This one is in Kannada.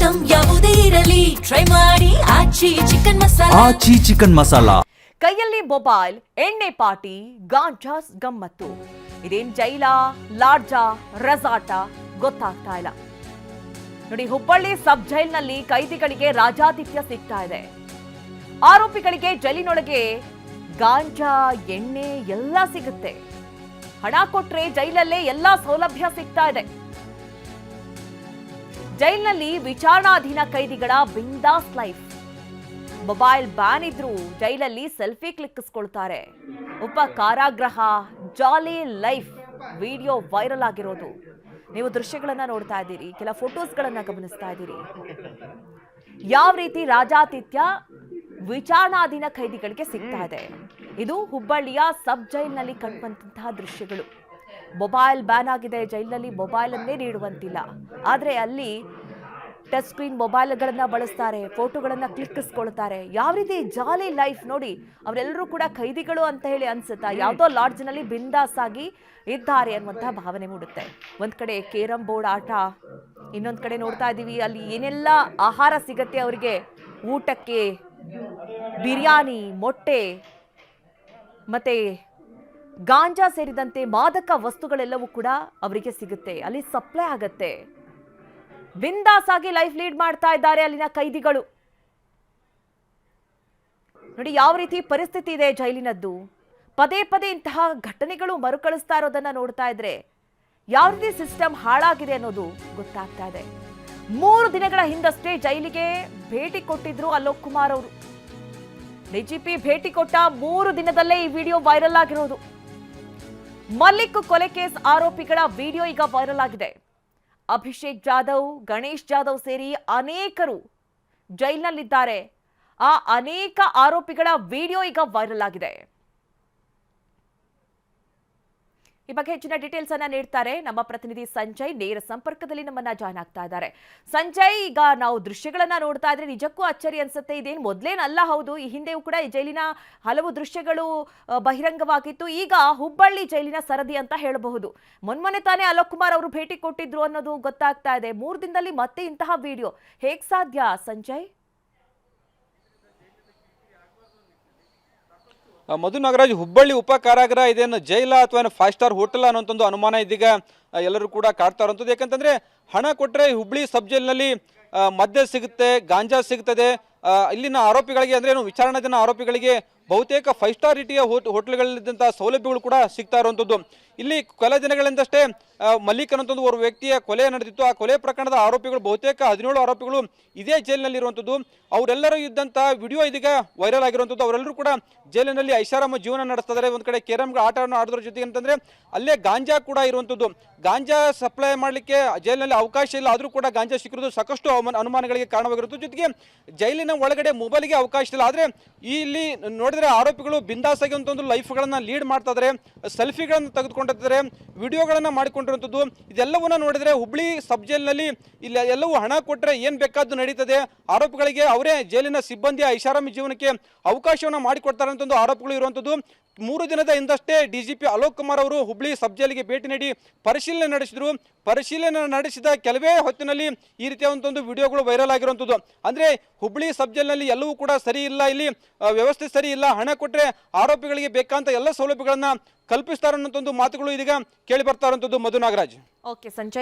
ಐಟಮ್ ಯಾವುದೇ ಇರಲಿ. ಟ್ರೈ ಮಾಡಿ. ಆಚಿ ಚಿಕನ್ ಮಸಾಲ. ಆಚಿ ಚಿಕನ್ ಮಸಾಲಾ. ಕೈಯಲ್ಲಿ ಮೊಬೈಲ್ ಎಣ್ಣೆ ಪಾಟಿ ಗಾಂಜಾಸ್ ಗಮ್ಮತ್ತು. ಇದೇನ್ ಜೈಲ ಲಾಡ್ಜಾ ರೆಸಾರ್ಟ ಗೊತ್ತಾಗ್ತಾ ಇಲ್ಲ. ನೋಡಿ ಹುಬ್ಬಳ್ಳಿ ಸಬ್ ಜೈಲ್ನಲ್ಲಿ ಕೈದಿಗಳಿಗೆ ರಾಜಾತಿಥ್ಯ ಸಿಗ್ತಾ ಇದೆ. ಆರೋಪಿಗಳಿಗೆ ಜೈಲಿನೊಳಗೆ ಗಾಂಜಾ ಎಣ್ಣೆ ಎಲ್ಲ ಸಿಗುತ್ತೆ. ಹಣ ಕೊಟ್ರೆ ಜೈಲಲ್ಲೇ ಎಲ್ಲಾ ಸೌಲಭ್ಯ ಸಿಗ್ತಾ ಇದೆ. ಜೈಲಿನಲ್ಲಿ ವಿಚಾರಣಾಧೀನ ಕೈದಿಗಳ ಬಿಂದಾಸ್ ಲೈಫ್. ಮೊಬೈಲ್ ಬ್ಯಾನ್ ಇದ್ರೂ ಜೈಲಲ್ಲಿ ಸೆಲ್ಫಿ ಕ್ಲಿಕ್ಕಿಸ್ಕೊಳ್ತಾರೆ. ಉಪ ಕಾರಾಗ್ರಹ ಜಾಲಿ ಲೈಫ್ ವಿಡಿಯೋ ವೈರಲ್ ಆಗಿರೋದು. ನೀವು ದೃಶ್ಯಗಳನ್ನ ನೋಡ್ತಾ ಇದ್ದೀರಿ, ಕೆಲ ಫೋಟೋಸ್ಗಳನ್ನ ಗಮನಿಸ್ತಾ ಇದ್ದೀರಿ. ಯಾವ ರೀತಿ ರಾಜಾತಿಥ್ಯ ವಿಚಾರಣಾಧೀನ ಖೈದಿಗಳಿಗೆ ಸಿಗ್ತಾ ಇದೆ. ಇದು ಹುಬ್ಬಳ್ಳಿಯ ಸಬ್ ಜೈಲ್ನಲ್ಲಿ ಕಂಡುಬಂತಹ ದೃಶ್ಯಗಳು. ಮೊಬೈಲ್ ಬ್ಯಾನ್ ಆಗಿದೆ. ಜೈಲಿನಲ್ಲಿ ಮೊಬೈಲನ್ನೇ ನೀಡುವಂತಿಲ್ಲ. ಆದರೆ ಅಲ್ಲಿ ಟಚ್ ಸ್ಕ್ರೀನ್ ಮೊಬೈಲ್ಗಳನ್ನು ಬಳಸ್ತಾರೆ, ಫೋಟೋಗಳನ್ನ ಕ್ಲಿಕ್ಕಿಸ್ಕೊಳ್ತಾರೆ. ಯಾವ ರೀತಿ ಜಾಲಿ ಲೈಫ್ ನೋಡಿ ಅವರೆಲ್ಲರೂ ಕೂಡ ಖೈದಿಗಳು ಅಂತ ಹೇಳಿ ಅನ್ಸುತ್ತಾ? ಯಾವುದೋ ಲಾಡ್ಜ್ನಲ್ಲಿ ಬಿಂದಾಸ್ ಆಗಿ ಇದ್ದಾರೆ ಅನ್ನುವಂಥ ಭಾವನೆ ಮೂಡುತ್ತೆ. ಒಂದು ಕಡೆ ಕೇರಂ ಬೋರ್ಡ್ ಆಟ, ಇನ್ನೊಂದು ಕಡೆ ನೋಡ್ತಾ ಇದ್ದೀವಿ, ಅಲ್ಲಿ ಏನೆಲ್ಲ ಆಹಾರ ಸಿಗತ್ತೆ ಅವರಿಗೆ? ಊಟಕ್ಕೆ, ಬಿರಿಯಾನಿ, ಮೊಟ್ಟೆ, ಮತ್ತೆ ಗಾಂಜಾ ಸೇರಿದಂತೆ ಮಾದಕ ವಸ್ತುಗಳೆಲ್ಲವೂ ಕೂಡ ಅವರಿಗೆ ಸಿಗುತ್ತೆ. ಅಲ್ಲಿ ಸಪ್ಲೈ ಆಗತ್ತೆ. ಬಿಂದಾಸ್ ಆಗಿ ಲೈಫ್ ಲೀಡ್ ಮಾಡ್ತಾ ಇದ್ದಾರೆ ಅಲ್ಲಿನ ಕೈದಿಗಳು. ನೋಡಿ, ಯಾವ ರೀತಿ ಪರಿಸ್ಥಿತಿ ಇದೆ ಜೈಲಿನದ್ದು. ಪದೇ ಪದೇ ಇಂತಹ ಘಟನೆಗಳು ಮರುಕಳಿಸ್ತಾ ಇರೋದನ್ನ ನೋಡ್ತಾ ಇದ್ರೆ ಯಾವ ರೀತಿ ಸಿಸ್ಟಮ್ ಹಾಳಾಗಿದೆ ಅನ್ನೋದು ಗೊತ್ತಾಗ್ತಾ ಇದೆ. ಮೂರು ದಿನಗಳ ಹಿಂದಷ್ಟೇ ಜೈಲಿಗೆ ಭೇಟಿ ಕೊಟ್ಟಿದ್ರು ಅಲೋಕ್ ಕುಮಾರ್ ಅವರು. ಡಿಜಿಪಿ ಭೇಟಿ ಕೊಟ್ಟ ಮೂರು ದಿನದಲ್ಲೇ ಈ ವಿಡಿಯೋ ವೈರಲ್ ಆಗಿರೋದು. ಮಲ್ಲಿಕ್ ಕೊಲೆ ಕೇಸ್ ಆರೋಪಿಗಳ ವಿಡಿಯೋ ಈಗ ವೈರಲ್ ಆಗಿದೆ. ಅಭಿಷೇಕ್ ಜಾಧವ್, ಗಣೇಶ್ ಜಾಧವ್ ಸೇರಿ ಅನೇಕರು ಜೈಲ್ನಲ್ಲಿದ್ದಾರೆ. ಆ ಅನೇಕ ಆರೋಪಿಗಳ ವಿಡಿಯೋ ಈಗ ವೈರಲ್ ಆಗಿದೆ. ಈ ಬಗ್ಗೆ ಹೆಚ್ಚಿನ ಡೀಟೇಲ್ಸ್ ಅನ್ನ ನೀಡ್ತಾರೆ ನಮ್ಮ ಪ್ರತಿನಿಧಿ ಸಂಜಯ್. ನೇರ ಸಂಪರ್ಕದಲ್ಲಿ ನಮ್ಮನ್ನ ಜಾಯ್ನ್ ಆಗ್ತಾ ಇದ್ದಾರೆ. ಸಂಜಯ್, ಈಗ ನಾವು ದೃಶ್ಯಗಳನ್ನ ನೋಡ್ತಾ ಇದ್ರೆ ನಿಜಕ್ಕೂ ಅಚ್ಚರಿ ಅನ್ಸುತ್ತೆ. ಇದೇನು ಮೊದ್ಲೇನಲ್ಲ, ಹೌದು. ಈ ಹಿಂದೆಯೂ ಕೂಡ ಈ ಜೈಲಿನ ಹಲವು ದೃಶ್ಯಗಳು ಬಹಿರಂಗವಾಗಿತ್ತು. ಈಗ ಹುಬ್ಬಳ್ಳಿ ಜೈಲಿನ ಸರದಿ ಅಂತ ಹೇಳಬಹುದು. ಮೊನ್ಮೊನ್ನೆ ತಾನೇ ಅಲೋಕ್ ಕುಮಾರ್ ಅವರು ಭೇಟಿ ಕೊಟ್ಟಿದ್ರು ಅನ್ನೋದು ಗೊತ್ತಾಗ್ತಾ ಇದೆ. ಮೂರು ದಿನದಲ್ಲಿ ಮತ್ತೆ ಇಂತಹ ವಿಡಿಯೋ ಹೇಗ್ ಸಾಧ್ಯ ಸಂಜಯ್ ಆ, ಮಧು ನಾಗರಾಜ್ ಹುಬ್ಬಳ್ಳಿ ಉಪ ಕಾರಾಗೃಹ ಇದೇನು ಜೈಲ ಅಥವಾ ಫೈವ್ ಸ್ಟಾರ್ ಹೋಟೆಲ್ ಅನ್ನೋಂಥದ್ದು ಅನುಮಾನ ಇದೀಗ ಎಲ್ಲರೂ ಕೂಡ ಕಾಡ್ತಾ ಇರೋಂಥದ್ದು ಯಾಕಂತಂದ್ರೆ ಹಣ ಕೊಟ್ಟರೆ ಹುಬ್ಬಳ್ಳಿ ಸಬ್ ಜೈಲಿನಲ್ಲಿ ಮದ್ಯ ಸಿಗುತ್ತೆ, ಗಾಂಜಾ ಸಿಗ್ತದೆ. ಇಲ್ಲಿನ ಆರೋಪಿಗಳಿಗೆ ಅಂದ್ರೆ ಏನು ವಿಚಾರಣಾಧೀನ ಆರೋಪಿಗಳಿಗೆ ಬಹುತೇಕ ಫೈವ್ ಸ್ಟಾರ್ ರೀತಿಯ ಹೋಟ್ ಹೋಟೆಲ್ಗಳಿದ್ದಂಥ ಸೌಲಭ್ಯಗಳು ಕೂಡ ಸಿಗ್ತಾ ಇರುವಂಥದ್ದು. ಇಲ್ಲಿ ಕೊಲೆ ದಿನಗಳಿಂದಷ್ಟೇ ಮಲ್ಲಿಕ್ ಅನ್ನೋಂಥದ್ದು ಓರ್ವ ವ್ಯಕ್ತಿಯ ಕೊಲೆ ನಡೆದಿತ್ತು. ಆ ಕೊಲೆ ಪ್ರಕರಣದ ಆರೋಪಿಗಳು ಬಹುತೇಕ ಹದಿನೇಳು ಆರೋಪಿಗಳು ಇದೇ ಜೈಲಿನಲ್ಲಿ ಇರುವಂಥದ್ದು ಅವರೆಲ್ಲರೂ ಇದ್ದಂಥ ವಿಡಿಯೋ ಇದೀಗ ವೈರಲ್ ಆಗಿರುವಂಥದ್ದು ಅವರೆಲ್ಲರೂ ಕೂಡ ಜೈಲಿನಲ್ಲಿ ಐಷಾರಾಮ ಜೀವನ ನಡೆಸ್ತಾ ಒಂದು ಕಡೆ ಕೇರಂ ಆಟವನ್ನು ಆಡೋದ್ರ ಜೊತೆಗೆ ಅಂತಂದ್ರೆ, ಅಲ್ಲೇ ಗಾಂಜಾ ಕೂಡ ಇರುವಂಥದ್ದು ಗಾಂಜಾ ಸಪ್ಲೈ ಮಾಡಲಿಕ್ಕೆ ಜೈಲಿನಲ್ಲಿ ಅವಕಾಶ ಇಲ್ಲ. ಆದರೂ ಕೂಡ ಗಾಂಜಾ ಸಿಕ್ಕಿರೋದು ಸಾಕಷ್ಟು ಅನುಮಾನಗಳಿಗೆ ಕಾರಣವಾಗಿರುತ್ತೆ ಜೊತೆಗೆ ಜೈಲಿನ ಒಳಗಡೆ ಮೊಬೈಲ್ಗೆ ಅವಕಾಶ ಇಲ್ಲ. ಆದರೆ ಇಲ್ಲಿ ನೋಡಿದ್ರೆ ಆರೋಪಿಗಳು ಬಿಂದಾಸಾಗಿ ಒಂದು ಲೈಫ್ಗಳನ್ನು ಲೀಡ್ ಮಾಡ್ತಾ ಇದ್ದಾರೆ. ಸೆಲ್ಫಿಗಳನ್ನು ತೆಗೆದುಕೊಂಡಿದ್ದಾರೆ ವಿಡಿಯೋಗಳನ್ನು ಮಾಡಿಕೊಂಡಿರುವಂಥದ್ದು, ಇದೆಲ್ಲವನ್ನ ನೋಡಿದ್ರೆ ಹುಬ್ಳಿ ಸಬ್ ಜೈಲಿನಲ್ಲಿ ಇಲ್ಲ, ಎಲ್ಲವೂ ಹಣ ಕೊಟ್ಟರೆ ಏನು ಬೇಕಾದ್ದು ನಡೀತದೆ, ಆರೋಪಿಗಳಿಗೆ ಅವರೇ ಜೈಲಿನ ಸಿಬ್ಬಂದಿಯ ಐಷಾರಾಮಿ ಜೀವನಕ್ಕೆ ಅವಕಾಶವನ್ನು ಮಾಡಿಕೊಡ್ತಾರೆ ಅಂತ ಒಂದು ಆರೋಪಗಳು ಇರುವಂಥದ್ದು. ಮೂರು ದಿನದ ಹಿಂದಷ್ಟೇ ಡಿಜಿಪಿ ಅಲೋಕ್ ಕುಮಾರ್ ಅವರು ಹುಬ್ಳಿ ಸಬ್ ಜೈಲಿಗೆ ಭೇಟಿ ನೀಡಿ ಪರಿಶೀಲನೆ ನಡೆಸಿದ್ರು. ಪರಿಶೀಲನೆ ನಡೆಸಿದ ಕೆಲವೇ ಹೊತ್ತಿನಲ್ಲಿ ಈ ರೀತಿಯ ಒಂದು ವಿಡಿಯೋಗಳು ವೈರಲ್ ಆಗಿರುವಂಥದ್ದು. ಅಂದ್ರೆ ಹುಬ್ಳಿ ಸಬ್ ಜೈಲಿನಲ್ಲಿ ಎಲ್ಲವೂ ಕೂಡ ಸರಿ ಇಲ್ಲ, ಇಲ್ಲಿ ವ್ಯವಸ್ಥೆ ಸರಿ ಇಲ್ಲ, ಹಣ ಕೊಟ್ಟರೆ ಆರೋಪಿಗಳಿಗೆ ಬೇಕಾದಂಥ ಎಲ್ಲ ಸೌಲಭ್ಯಗಳನ್ನ ಕಲ್ಪಿಸ್ತಾರೆ ಅನ್ನೋಂಥ ಒಂದು ಮಾತುಗಳು ಇದೀಗ ಕೇಳಿ ಬರ್ತಾ ಇರುವಂತದ್ದು ಮಧು ನಾಗರಾಜ್. ಓಕೆ ಸಂಜಯ್